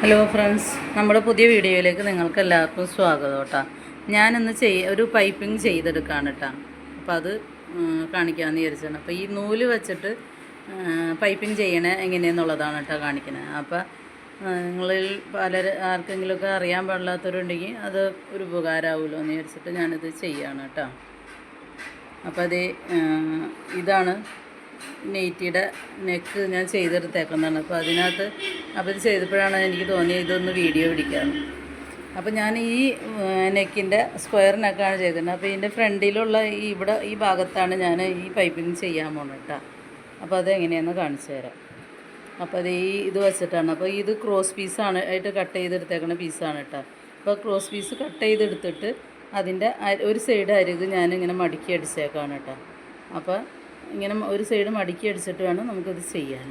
Hello friends നമ്മുടെ പുതിയ വീഡിയോയിലേക്ക് നിങ്ങൾക്ക് എല്ലാവർക്കും സ്വാഗതം കേട്ടോ. ഞാനിന്ന് ചെയ്യ ഒരു പൈപ്പിംഗ് ചെയ്തെടുക്കുകയാണ് കേട്ടോ. അപ്പോൾ അത് കാണിക്കാമെന്ന് വിചാരിച്ചാണ് അപ്പോൾ ഈ നൂൽ വെച്ചിട്ട് പൈപ്പിംഗ് ചെയ്യണേ എങ്ങനെയെന്നുള്ളതാണ് കേട്ടോ കാണിക്കുന്നത് അപ്പോൾ നിങ്ങളിൽ പല ആർക്കെങ്കിലുമൊക്കെ അറിയാൻ പാടില്ലാത്തവരുണ്ടെങ്കിൽ അത് ഒരു ഉപകാരമാവുമല്ലോ എന്ന് വിചാരിച്ചിട്ട് ഞാനിത് ചെയ്യാണ് കേട്ടോ. അപ്പോൾ അത് ഇതാണ് നെയ്റ്റിയുടെ നെക്ക് ഞാൻ ചെയ്തെടുത്തേക്കുന്നതാണ്. അപ്പോൾ അതിനകത്ത് അപ്പോൾ ഇത് ചെയ്തപ്പോഴാണ് എനിക്ക് തോന്നിയത് ഇതൊന്ന് വീഡിയോ പിടിക്കാമെന്ന് അപ്പോൾ ഞാൻ ഈ നെക്കിന്റെ സ്ക്വയർ നെക്കാണ് ചെയ്തിരുന്നത്. അപ്പോൾ ഇതിന്റെ ഫ്രണ്ടിലുള്ള ഈ ഇവിടെ ഈ ഭാഗത്താണ് ഞാൻ ഈ പൈപ്പിംഗ് ചെയ്യാൻ പോകുന്നത് കേട്ടോ അപ്പോൾ അത് എങ്ങനെയാണെന്ന് കാണിച്ചു തരാം. അപ്പോൾ അത് ഈ ഇത് വെച്ചിട്ടാണ്. അപ്പോൾ ഇത് ക്രോസ് പീസാണ് ആയിട്ട് കട്ട് ചെയ്തെടുത്തേക്കുന്ന പീസാണ് കേട്ടോ അപ്പോൾ ക്രോസ് പീസ് കട്ട് ചെയ്തെടുത്തിട്ട് അതിന്റെ ഒരു സൈഡ് അരുക് ഞാനിങ്ങനെ മടക്കി അടിച്ചേക്കാണ് കേട്ടോ അപ്പോൾ ഇങ്ങനെ ഒരു സൈഡ് മടക്കി അടിച്ചിട്ട് വേണം നമുക്കത് ചെയ്യാൻ.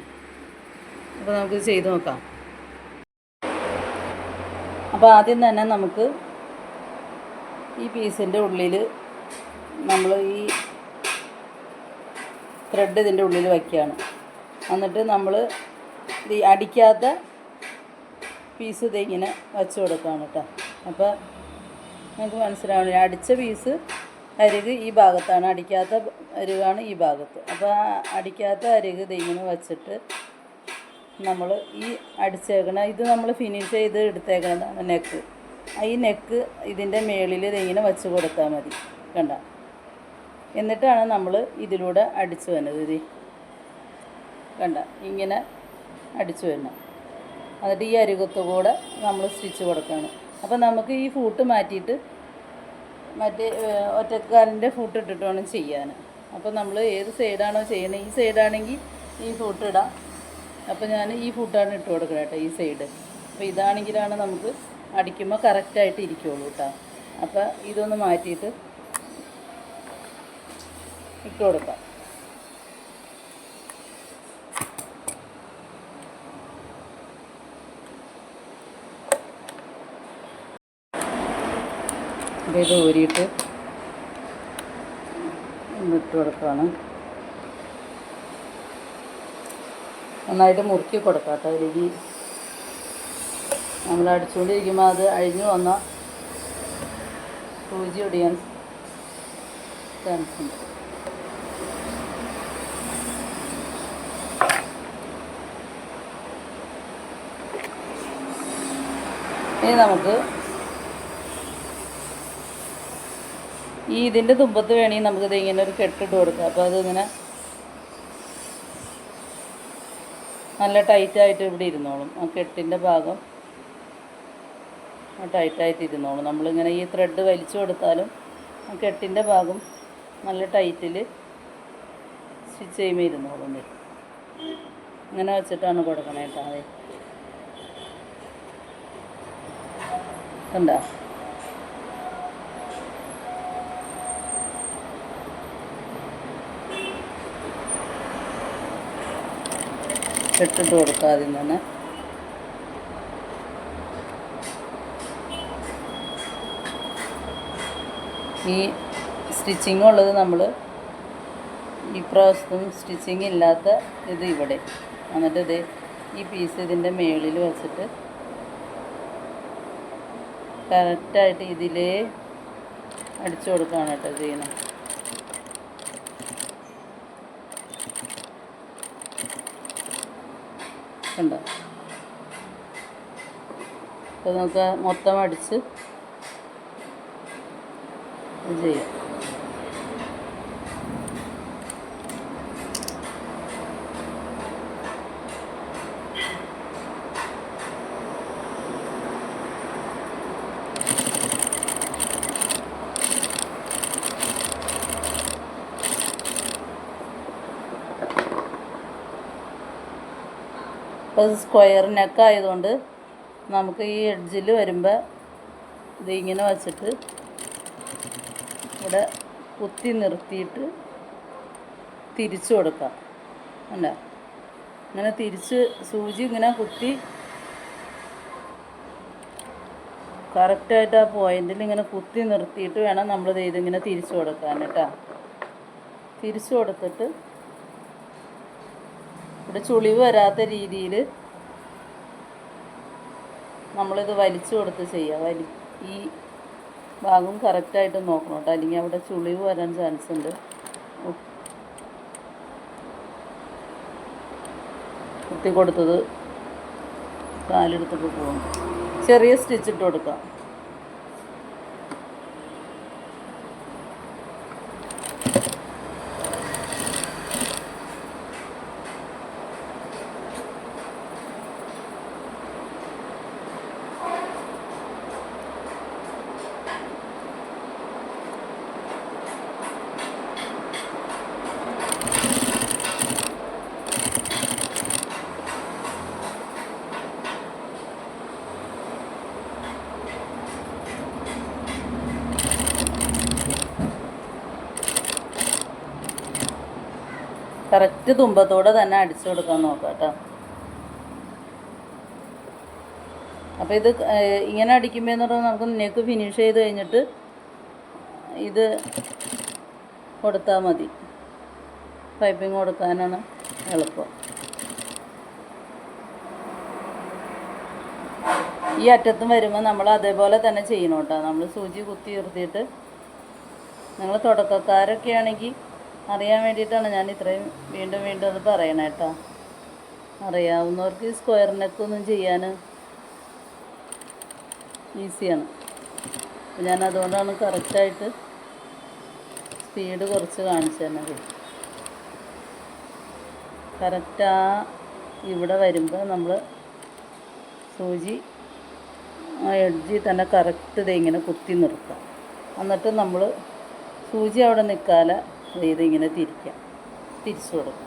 അപ്പോൾ നമുക്കിത് ചെയ്ത് നോക്കാം. അപ്പോൾ ആദ്യം തന്നെ നമുക്ക് ഈ പീസിന്റെ ഉള്ളിൽ നമ്മൾ ഈ ത്രെഡ് ഇതിന്റെ ഉള്ളിൽ വയ്ക്കുകയാണ് എന്നിട്ട് നമ്മൾ ഈ അടിക്കാത്ത പീസ് ഇതിങ്ങനെ വച്ച് കൊടുക്കുകയാണ് കേട്ടോ. അപ്പോൾ നമുക്ക് മനസ്സിലാവണം അടിച്ച പീസ് അരിക് ഈ ഭാഗത്താണ് അടിക്കാത്ത അരികാണ് ഈ ഭാഗത്ത്. അപ്പോൾ അടിക്കാത്ത അരിക് ഇതിങ്ങനെ വച്ചിട്ട് നമ്മൾ ഈ അടിച്ചേക്കണ ഇത് നമ്മൾ ഫിനിഷ് ചെയ്ത് എടുത്തേക്കണതാണ് നെക്ക് ഈ നെക്ക് ഇതിന്റെ മേളിൽ ഇതിങ്ങനെ വെച്ച് കൊടുത്താൽ മതി കണ്ട? എന്നിട്ടാണ് നമ്മൾ ഇതിലൂടെ അടിച്ചു വരുന്നത് ഇത് കണ്ട? ഇങ്ങനെ അടിച്ചു വരണം. എന്നിട്ട് ഈ അരുകത്ത് കൂടെ നമ്മൾ സ്റ്റിച്ച് കൊടുക്കണം. അപ്പോൾ നമുക്ക് ഈ ഫൂട്ട് മാറ്റിയിട്ട് മറ്റേ ഒറ്റക്കാരന്റെ ഫൂട്ട് ഇട്ടിട്ട് വേണം ചെയ്യാൻ. അപ്പോൾ നമ്മൾ ഏത് സൈഡാണോ ചെയ്യുന്നത് ഈ സൈഡാണെങ്കിൽ ഈ ഫുഡ് ഇടാം. അപ്പോൾ ഞാൻ ഈ ഫുട്ടാണ് ഇട്ട് കൊടുക്കുന്നത് കേട്ടോ ഈ സൈഡ് അപ്പോൾ ഇതാണെങ്കിലാണ് നമുക്ക് അടിക്കുമ്പോൾ കറക്റ്റായിട്ട് ഇരിക്കുള്ളൂ കേട്ടോ അപ്പോൾ ഇതൊന്ന് മാറ്റിയിട്ട് ഇട്ട് കൊടുക്കാം. അപ്പോൾ ഇത് ഊരിയിട്ട് ഇട്ട് കൊടുക്കുകയാണ്. നന്നായിട്ട് മുറുക്കി കൊടുക്കാം കേട്ടോ അതിലേക്ക് നമ്മൾ അടിച്ചുകൊണ്ടിരിക്കുമ്പോൾ അത് അഴിഞ്ഞു വന്ന സൂചി ഒടിയാൻ ചാൻസ് ഉണ്ട്. ഇനി നമുക്ക് ഈ ഇതിന്റെ തുമ്പത്ത് വേണമെങ്കിൽ നമുക്കിത് ഇങ്ങനെ ഒരു കെട്ടിട്ട് കൊടുക്കാം. അപ്പോൾ അതിങ്ങനെ നല്ല ടൈറ്റായിട്ട് ഇവിടെ ഇരുന്നോളും. ആ കെട്ടിന്റെ ഭാഗം ടൈറ്റായിട്ട് ഇരുന്നോളും. നമ്മളിങ്ങനെ ഈ ത്രെഡ് വലിച്ചു കൊടുത്താലും ആ കെട്ടിന്റെ ഭാഗം നല്ല ടൈറ്റിൽ സ്റ്റിച്ച് ചെയ്യുമ്പോൾ ഇരുന്നോളും ഇങ്ങനെ വെച്ചിട്ടാണ് കൊടുക്കണേ കേട്ടോ അതെ കണ്ടോ? കെട്ടിട്ട് കൊടുക്കുക ആദ്യം തന്നെ ഈ സ്റ്റിച്ചിങ് ഉള്ളത് നമ്മൾ ഈ പ്രാവശ്യത്തും സ്റ്റിച്ചിങ് ഇല്ലാത്ത ഇത് ഇവിടെ. എന്നിട്ട് ഇത് ഈ പീസ് ഇതിന്റെ മേളിൽ വെച്ചിട്ട് കറക്റ്റായിട്ട് ഇതിലേ അടിച്ചു കൊടുക്കുകയാണ് കേട്ടോ ചെയ്യണം കണ്ടോ അപ്പോൾ നമുക്ക് മൊത്തം അടിച്ച് ചെയ്യാം. സ്ക്വയർ നെക്ക് ആയതുകൊണ്ട് നമുക്ക് ഈ എഡ്ജിൽ വരുമ്പോൾ ഇത് ഇങ്ങനെ വച്ചിട്ട് ഇവിടെ കുത്തി നിർത്തിയിട്ട് തിരിച്ചു കൊടുക്കാം. അല്ല? ഇങ്ങനെ തിരിച്ച് സൂചി ഇങ്ങനെ കുത്തി കറക്റ്റായിട്ട് ആ പോയിന്റിൽ ഇങ്ങനെ കുത്തി നിർത്തിയിട്ട് വേണം നമ്മൾ ഇതിങ്ങനെ തിരിച്ചു കൊടുക്കാൻ കേട്ടോ. തിരിച്ചു കൊടുത്തിട്ട് ഇവിടെ ചുളിവ് വരാത്ത രീതിയിൽ നമ്മളിത് വലിച്ചു കൊടുത്ത് ചെയ്യുക വലി ഈ ഭാഗം കറക്റ്റായിട്ട് നോക്കണം കേട്ടോ അല്ലെങ്കിൽ അവിടെ ചുളിവ് വരാൻ ചാൻസ് ഉണ്ട്. കുത്തി കൊടുത്തത് കാലെടുത്തിട്ട് പോകും. ചെറിയ സ്റ്റിച്ച് ഇട്ട് കൊടുക്കാം. കറക്റ്റ് തുമ്പത്തോടെ തന്നെ അടിച്ചു കൊടുക്കാൻ നോക്കാം കേട്ടോ. അപ്പോൾ ഇത് ഇങ്ങനെ അടിക്കുമ്പോൾ എന്ന് പറഞ്ഞാൽ നമുക്ക് നെക്ക് ഫിനിഷ് ചെയ്ത് കഴിഞ്ഞിട്ട് ഇത് കൊടുത്താൽ മതി. പൈപ്പിംഗ് കൊടുക്കാനാണ് എളുപ്പം. ഈ അറ്റത്തും വരുമ്പോൾ നമ്മൾ അതേപോലെ തന്നെ ചെയ്യണം കേട്ടോ. നമ്മൾ സൂചി കുത്തി നിർത്തിയിട്ട് നിങ്ങൾ തുടക്കക്കാരൊക്കെ ആണെങ്കിൽ അറിയാൻ വേണ്ടിയിട്ടാണ് ഞാൻ ഇത്രയും വീണ്ടും വീണ്ടും അത് പറയണേ കേട്ടോ. അറിയാവുന്നവർക്ക് ഈ സ്ക്വയർ നെക്കൊന്നും ചെയ്യാൻ ഈസിയാണ് ഞാൻ അതുകൊണ്ടാണ് കറക്റ്റായിട്ട് സ്പീഡ് കുറച്ച് കാണിച്ചു തന്നത്. കറക്റ്റ് ഇവിടെ വരുമ്പോൾ നമ്മൾ സൂചി ആ എഡ്ജിൽ തന്നെ കറക്റ്റ് ഇതിങ്ങനെ കുത്തി നിർത്താം. എന്നിട്ട് നമ്മൾ സൂചി അവിടെ നിൽക്കാതെ ഇത് ഇങ്ങനെ തിരിക്കാം. തിരിച്ചു കൊടുക്കാം.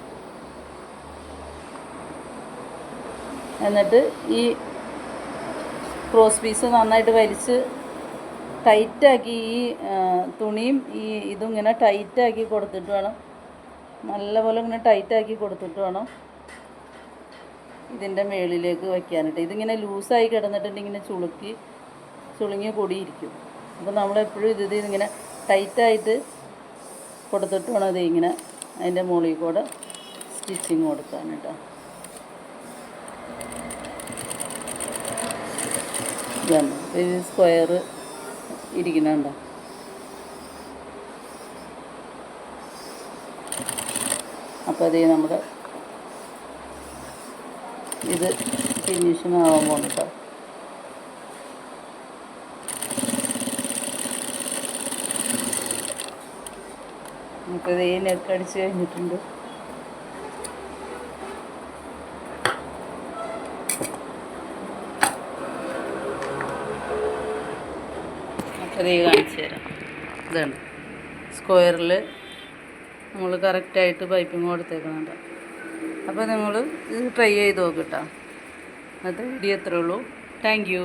എന്നിട്ട് ഈ ക്രോസ് പീസ് നന്നായിട്ട് വലിച്ച് ടൈറ്റാക്കി ഈ തുണിയും ഈ ഇതും ഇങ്ങനെ ടൈറ്റാക്കി കൊടുത്തിട്ട് വേണം. നല്ലപോലെ ഇങ്ങനെ ടൈറ്റാക്കി കൊടുത്തിട്ട് വേണം ഇതിന്റെ മേളിലേക്ക് വയ്ക്കാനായിട്ട് ഇതിങ്ങനെ ലൂസായി കിടന്നിട്ടുണ്ടെങ്കിൽ ഇങ്ങനെ ചുളുക്കി ചുളുങ്ങി കൂടിയിരിക്കും അപ്പോൾ നമ്മളെപ്പോഴും ഇത് ഇതിങ്ങനെ ടൈറ്റായിട്ട് കൊടുത്തിട്ട് വേണം ഇത് ഇങ്ങനെ അതിന്റെ മുകളിൽ കൂടെ സ്റ്റിച്ചിങ് കൊടുക്കാൻ കേട്ടോ. ഇതാണ്. ഇത് സ്ക്വയർ ഇരിക്കുന്നുണ്ടോ അപ്പോൾ അതേ നമ്മുടെ ഇത് ഫിനിഷിങ് ആവാൻ പോകുന്നു കേട്ടോ നമുക്കിത് ഈ അടിച്ച് കഴിഞ്ഞിട്ടുണ്ട്. ഈ കാണിച്ചു തരാം. ഇതാണ് സ്ക്വയറിൽ നമ്മൾ കറക്റ്റായിട്ട് പൈപ്പിങ് കൊടുത്തേക്കുന്നുണ്ട് അപ്പോൾ നിങ്ങൾ ഇത് ട്രൈ ചെയ്ത് നോക്കിട്ടോ അത് വീഡിയോ എത്രയുള്ളൂ താങ്ക് യു.